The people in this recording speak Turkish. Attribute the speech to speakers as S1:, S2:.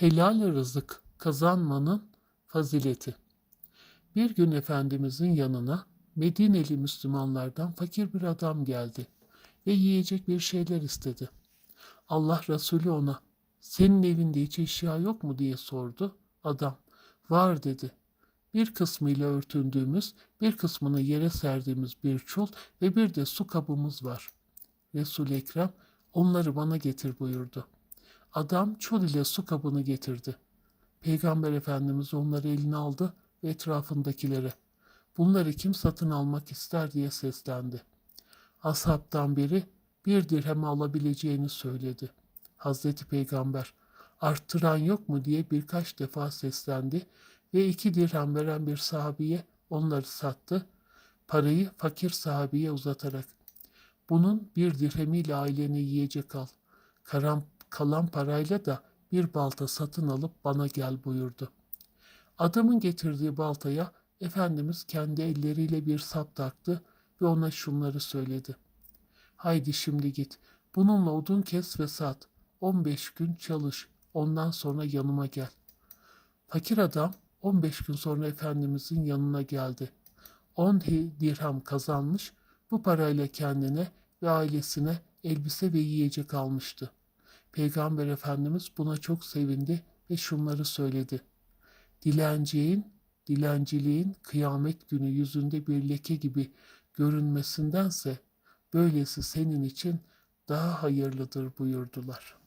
S1: Helal rızık kazanmanın fazileti. Bir gün Efendimizin yanına Medineli Müslümanlardan fakir bir adam geldi ve yiyecek bir şeyler istedi. Allah Resulü ona senin evinde hiç eşya yok mu diye sordu. Adam var dedi. Bir kısmıyla örtündüğümüz, bir kısmını yere serdiğimiz bir çul ve bir de su kabımız var. Resul-i Ekrem onları bana getir buyurdu. Adam çul ile su kabını getirdi. Peygamber Efendimiz onları eline aldı ve etrafındakilere bunları kim satın almak ister diye seslendi. Ashabtan biri bir dirhem alabileceğini söyledi. Hazreti Peygamber arttıran yok mu diye birkaç defa seslendi ve iki dirhem veren bir sahabiye onları sattı. Parayı fakir sahabiye uzatarak bunun bir dirhemiyle aileni yiyecek al. Karan, kalan parayla da bir balta satın alıp bana gel buyurdu. Adamın getirdiği baltaya Efendimiz kendi elleriyle bir sap taktı ve ona şunları söyledi. Haydi şimdi git. Bununla odun kes ve sat. 15 gün çalış. Ondan sonra yanıma gel. Fakir adam 15 gün sonra Efendimizin yanına geldi. 10 dirhem kazanmış, bu parayla kendine ve ailesine elbise ve yiyecek almıştı. Peygamber Efendimiz buna çok sevindi ve şunları söyledi. Dilenciğin, dilenciliğin kıyamet günü yüzünde bir leke gibi görünmesindense böylesi senin için daha hayırlıdır buyurdular.''